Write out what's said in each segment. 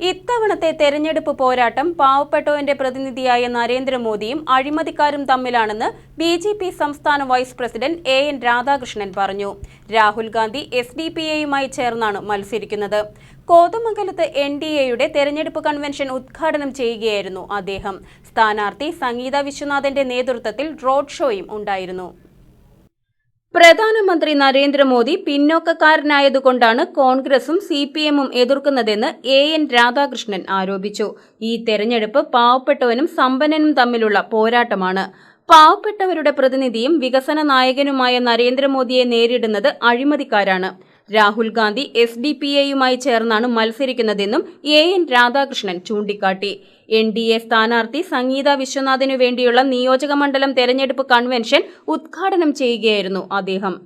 ഇത്തവണത്തെ തെരഞ്ഞെടുപ്പ് പോരാട്ടം പാവപ്പെട്ടവന്റെ പ്രതിനിധിയായ നരേന്ദ്രമോദിയും അഴിമതിക്കാരും തമ്മിലാണെന്ന് ബി ജെ പി സംസ്ഥാന vice president A N Radhakrishnan പറഞ്ഞു. Rahul Gandhi S D P എയുമായി ചേർന്നാണ് മത്സരിക്കുന്നത്. കോതമംഗലത്ത് എൻ ഡി എയുടെ തെരഞ്ഞെടുപ്പ് കൺവെൻഷൻ ഉദ്ഘാടനം ചെയ്യുകയായിരുന്നു അദ്ദേഹം. സ്ഥാനാർത്ഥി സംഗീത വിശ്വനാഥന്റെ നേതൃത്വത്തിൽ റോഡ് ഷോയും ഉണ്ടായിരുന്നു. പ്രധാനമന്ത്രി നരേന്ദ്രമോദി പിന്നോക്കക്കാരനായതുകൊണ്ടാണ് കോൺഗ്രസും സി പി എമ്മും എതിർക്കുന്നതെന്ന് എ എൻ രാധാകൃഷ്ണൻ ആരോപിച്ചു. ഈ തെരഞ്ഞെടുപ്പ് പാവപ്പെട്ടവനും സമ്പന്നനും തമ്മിലുള്ള പോരാട്ടമാണ്. പാവപ്പെട്ടവരുടെ പ്രതിനിധിയും വികസന നായകനുമായ നരേന്ദ്രമോദിയെ നേരിടുന്നത് അഴിമതിക്കാരാണ്. Rahul Gandhi S D P എയുമായി ചേർന്നാണ് മത്സരിക്കുന്നതെന്നും എ എൻ രാധാകൃഷ്ണൻ ചൂണ്ടിക്കാട്ടി. എൻ ഡി എ സ്ഥാനാർത്ഥി സംഗീത വിശ്വനാഥിനു വേണ്ടിയുള്ള നിയോജകമണ്ഡലം തെരഞ്ഞെടുപ്പ് കൺവെൻഷൻ ഉദ്ഘാടനം ചെയ്യുകയായിരുന്നു അദ്ദേഹം.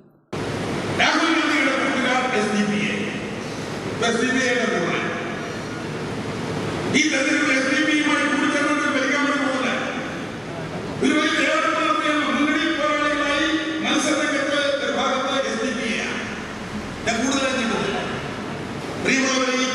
Primavera.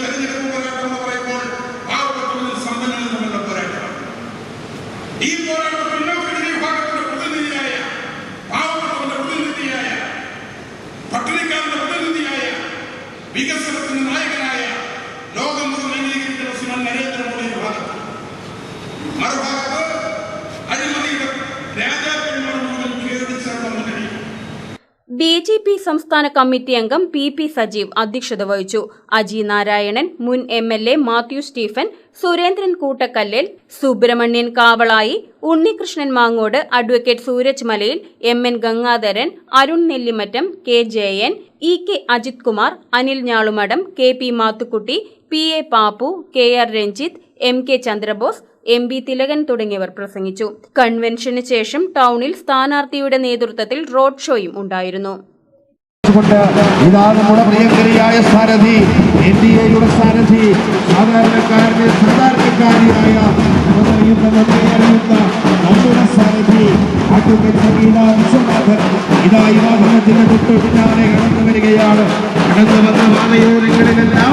ബി ജെ പി സംസ്ഥാന കമ്മിറ്റി അംഗം പി പി സജീവ് അധ്യക്ഷത വഹിച്ചു. അജി നാരായണൻ മുൻ M L A Mathew Stephen Surendran Koottakkallel Subrahmanian Kavalayi Unnikrishnan Mangode advocate Sooraj Malayil M N Gangadharan Arun Nellimattam K Jayan E K Ajith Kumar Anil Njalumadam K P Mathukutty P A Pappu K R Ranjith M K Chandrabose M B Thilakan തുടങ്ങിയവർ പ്രസംഗിച്ചു. കൺവെൻഷന് ശേഷം ടൗണിൽ സ്ഥാനാർത്ഥിയുടെ നേതൃത്വത്തിൽ road ഷോയും ഉണ്ടായിരുന്നു. ഇതായി ഇതാ നമ്മുടെ പ്രിയങ്കരിയായ എയുടെ സാധാരണക്കാരനെ വാഹനത്തിന്റെ തൊട്ട് പിന്നാലെ കടന്നു വരികയാണ്. കടന്നു വന്ന പാതയോരങ്ങളിലെല്ലാം